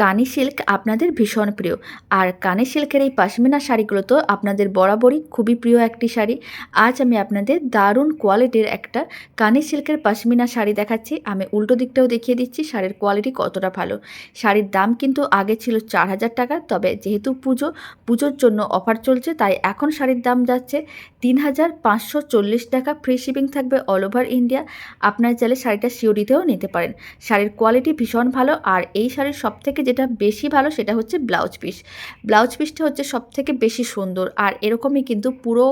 কানি সিল্ক আপনাদের ভীষণ প্রিয়। আর কানি সিল্কের এই পাশমিনা শাড়িগুলো তো আপনাদের বরাবরই খুবই প্রিয় একটি শাড়ি। আজ আমি আপনাদের দারুণ কোয়ালিটির একটা কানি সিল্কের পাশমিনা শাড়ি দেখাচ্ছি। আমি উল্টো দিকটাও দেখিয়ে দিচ্ছি, শাড়ির কোয়ালিটি কতটা ভালো। শাড়ির দাম কিন্তু আগে ছিল চার হাজার টাকা, তবে যেহেতু পুজো, পুজোর জন্য অফার চলছে, তাই এখন শাড়ির দাম যাচ্ছে তিন হাজার পাঁচশো চল্লিশ টাকা। ফ্রি শিপিং থাকবে অল ওভার ইন্ডিয়া আপনার চাইলে শাড়িটা সিওরিতেও নিতে পারেন। শাড়ির কোয়ালিটি ভীষণ ভালো, আর এই শাড়ির সব থেকে যেটা বেশি ভালো সেটা হচ্ছে ব্লাউজ পিস। ব্লাউজ পিসটা হচ্ছে সব থেকে বেশি সুন্দর আর এরকমই কিন্তু পুরো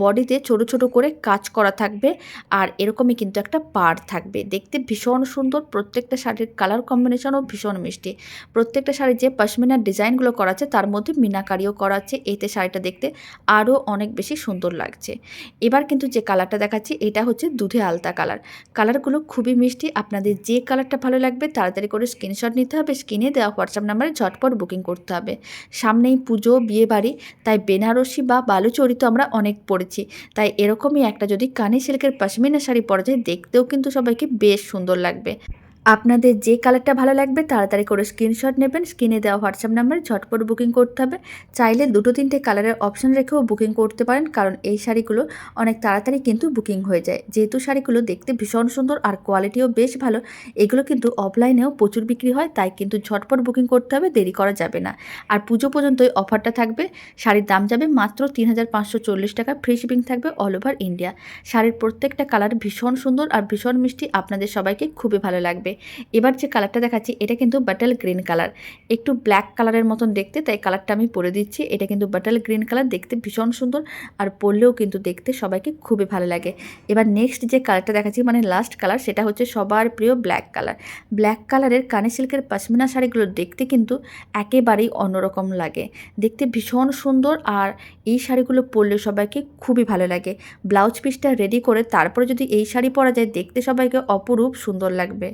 বডিতে ছোট ছোট করে কাজ করা থাকবে আর এরকমই কিন্তু একটা পাড় থাকবে। দেখতে ভীষণ সুন্দর, প্রত্যেকটা শাড়ির কালার কম্বিনেশনও ভীষণ মিষ্টি। প্রত্যেকটা শাড়ির যে পশমিনার ডিজাইনগুলো করা আছে তার মধ্যে মিনাকারিও করা আছে, এতে শাড়িটা দেখতে আরও অনেক বেশি সুন্দর লাগছে। এবার কিন্তু যে কালারটা দেখাচ্ছি এটা হচ্ছে দুধে আলতা কালার কালারগুলো খুবই মিষ্টি, আপনাদের যে কালারটা ভালো লাগবে তাড়াতাড়ি করে স্ক্রিনশট নিতে হবে স্ক্রিনে দেওয়া হোয়াটসঅ্যাপ নাম্বারে ঝটপট বুকিং করতে হবে। সামনেই পুজো, বিয়েবাড়ি, তাই বেনারসি বা বালুচরি তো আমরা অনেক পড়েছি। তাই এরকমই একটা যদি কানে সিল্কের পাশমিনা শাড়ি পরা যায়, দেখতেও কিন্তু সবাইকে বেশ সুন্দর লাগবে। আপনাদের যে কালারটা ভালো লাগবে, তাড়াতাড়ি করে স্ক্রিনশট নেবেন স্ক্রিনে দেওয়া হোয়াটসঅ্যাপ নাম্বার ঝটপট বুকিং করতে হবে। চাইলে দুটো তিনটে কালারের অপশন রেখেও বুকিং করতে পারেন, কারণ এই শাড়িগুলো অনেক তাড়াতাড়ি কিন্তু বুকিং হয়ে যায়। যেহেতু শাড়িগুলো দেখতে ভীষণ সুন্দর আর কোয়ালিটিও বেশ ভালো, এগুলো কিন্তু অফলাইনেও প্রচুর বিক্রি হয়, তাই কিন্তু ঝটপট বুকিং করতে হবে, দেরি করা যাবে না। আর পুজো পর্যন্তই অফারটা থাকবে। শাড়ির দাম যাবে মাত্র তিন হাজার পাঁচশো চল্লিশ টাকা ফ্রি শিপিং থাকবে অল ওভার ইন্ডিয়া শাড়ির প্রত্যেকটা কালার ভীষণ সুন্দর আর ভীষণ মিষ্টি, আপনাদের সবাইকে খুবই ভালো লাগবে। এবার যে কালারটা দেখাচ্ছি, এটা কিন্তু বাটাল গ্রিন কালার একটু ব্ল্যাক কালারের মতন দেখতে, তাই কালারটা আমি পরে দিচ্ছি। এটা কিন্তু বাটাল গ্রিন কালার দেখতে ভীষণ সুন্দর আর পরলেও কিন্তু দেখতে সবাইকে খুবই ভালো লাগে। এবার নেক্সট যে কালারটা দেখাচ্ছি মানে লাস্ট কালার সেটা হচ্ছে সবার প্রিয় ব্ল্যাক কালার ব্ল্যাক কালারের কানে সিল্কের পশমিনা শাড়িগুলো দেখতে কিন্তু একেবারেই অন্যরকম লাগে। দেখতে ভীষণ সুন্দর আর এই শাড়িগুলো পরলে সবাইকে খুবই ভালো লাগে। ব্লাউজ পিসটা রেডি করে তারপরে যদি এই শাড়ি পরা যায়, দেখতে সবাইকে অপরূপ সুন্দর লাগবে।